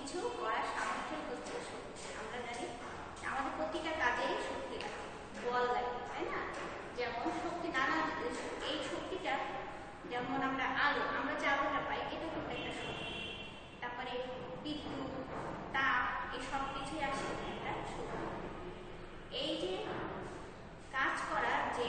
কিছু করার সামর্থ্য হচ্ছে শক্তি আমরা জানি আমাদের প্রতিটা কাজেই শক্তি লাগে বল লাগে, তাই না? যেমন শক্তি নানা এই শক্তিটা যেমন আমরা আলো, আমরা যে আলোটা পাই, এটা কিন্তু একটা শক্তি। তারপরে বিদ্যুৎ, তাপ, এই সব কিছুই আসে একটা শক্তি। এই যে কাজ করার যে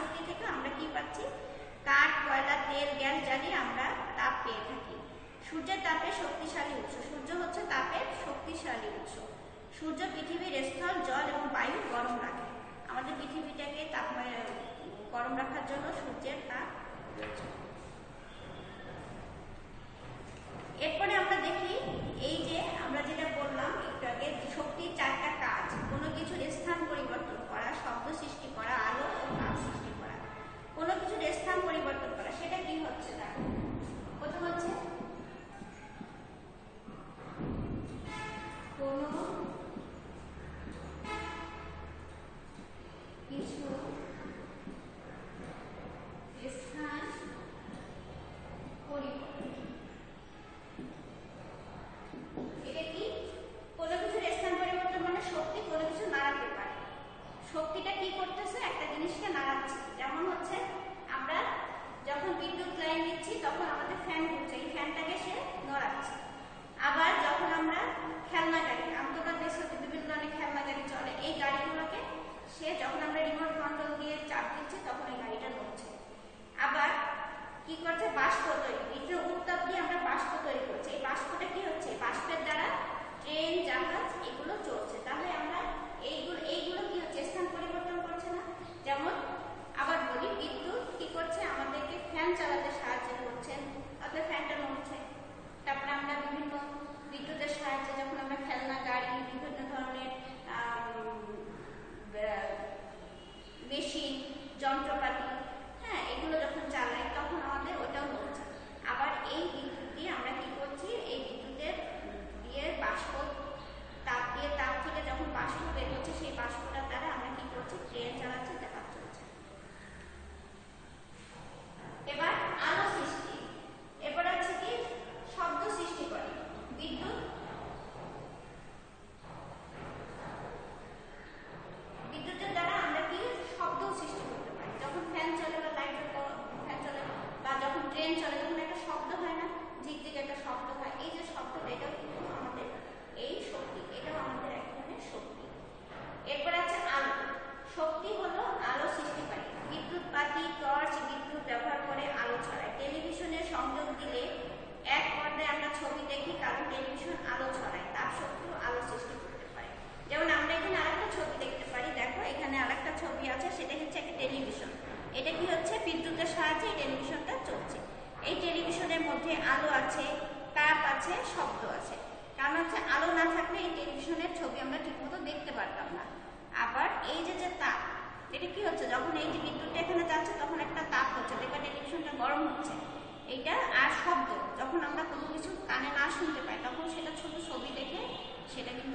শক্তি থেকে আমরা কি পাচ্ছি? কাঠ কয়লা, তেল, গ্যাস জ্বালিয়ে আমরা তাপ পেয়ে থাকি। সূর্যের তাপের শক্তিশালী উৎস। সূর্য হচ্ছে তাপের শক্তিশালী উৎস। সূর্য পৃথিবীর স্থল, জল এবং বায়ু গরম রাখে। আমাদের পৃথিবীটাকে তাপমাত্রা গরম রাখার জন্য সূর্যের তাপ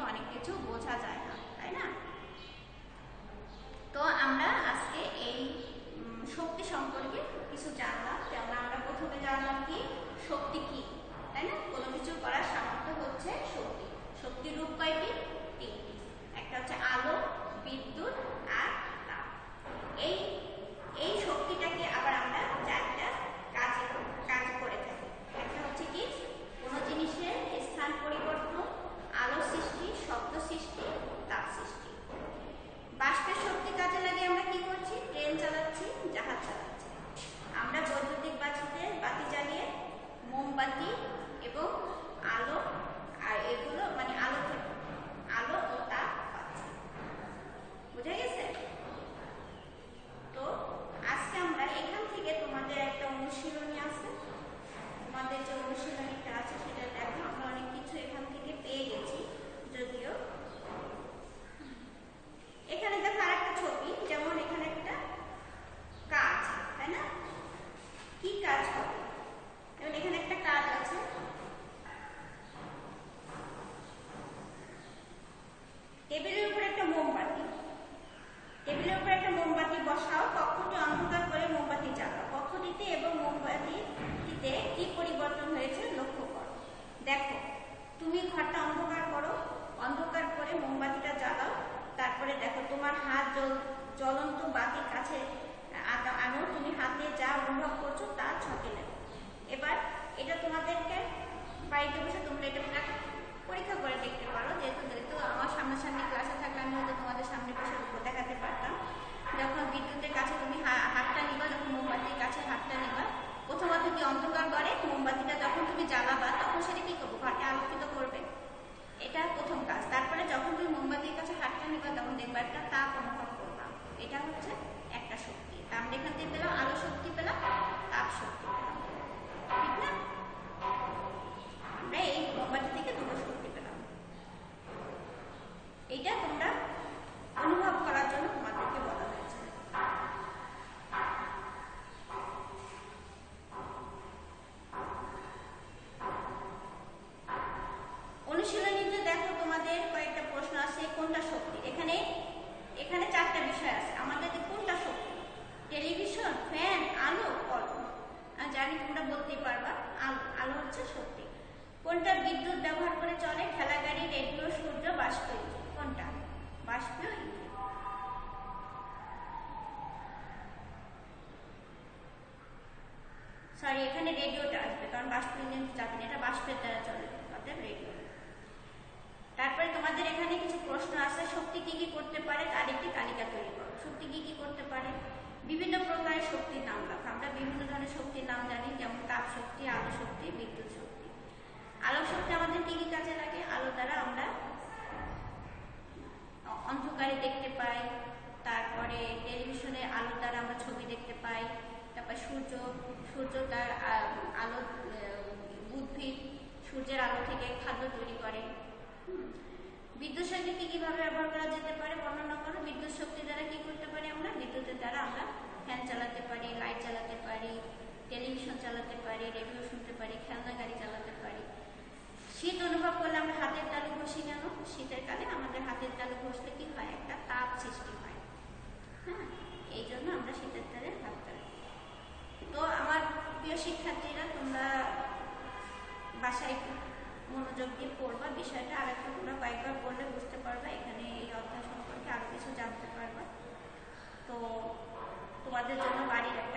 অনেক কিছু বোঝা যায় না, তাই না? তো আমরা আজকে এই শক্তি সম্পর্কে কিছু জানলাম। যেমন আমরা প্রথমে জানলাম কি, শক্তি কি, তাই না? কোনো কিছু করার সামর্থ্য হচ্ছে শক্তি। শক্তির রূপ কয়টি? তিনটি। একটা হচ্ছে আলো, বিদ্যুৎ আর তাপ। এই knowledge of machinery, classical চালাতে পারি রেডিও শুনতে পারি, খেলনা গাড়ি চালাতে পারি। শীত অনুভব করলে আমরা হাতের তালু ঘষি কেন? শীতের কালে আমাদের হাতের তালু ঘষলে কি হয়? একটা তাপ সৃষ্টি হয়। হ্যাঁ এই জন্য আমরা শীতের তালে হাত তো আমার প্রিয় শিক্ষার্থীরা, তোমরা বাসায় মনোযোগ দিয়ে পড়বা, বিষয়টা আর একটু তোমরা কয়েকবার পড়লে বুঝতে পারবা, এখানে এই অধ্যায় সম্পর্কে আরও কিছু জানতে পারবা। তো তোমাদের জন্য বাড়ির একটা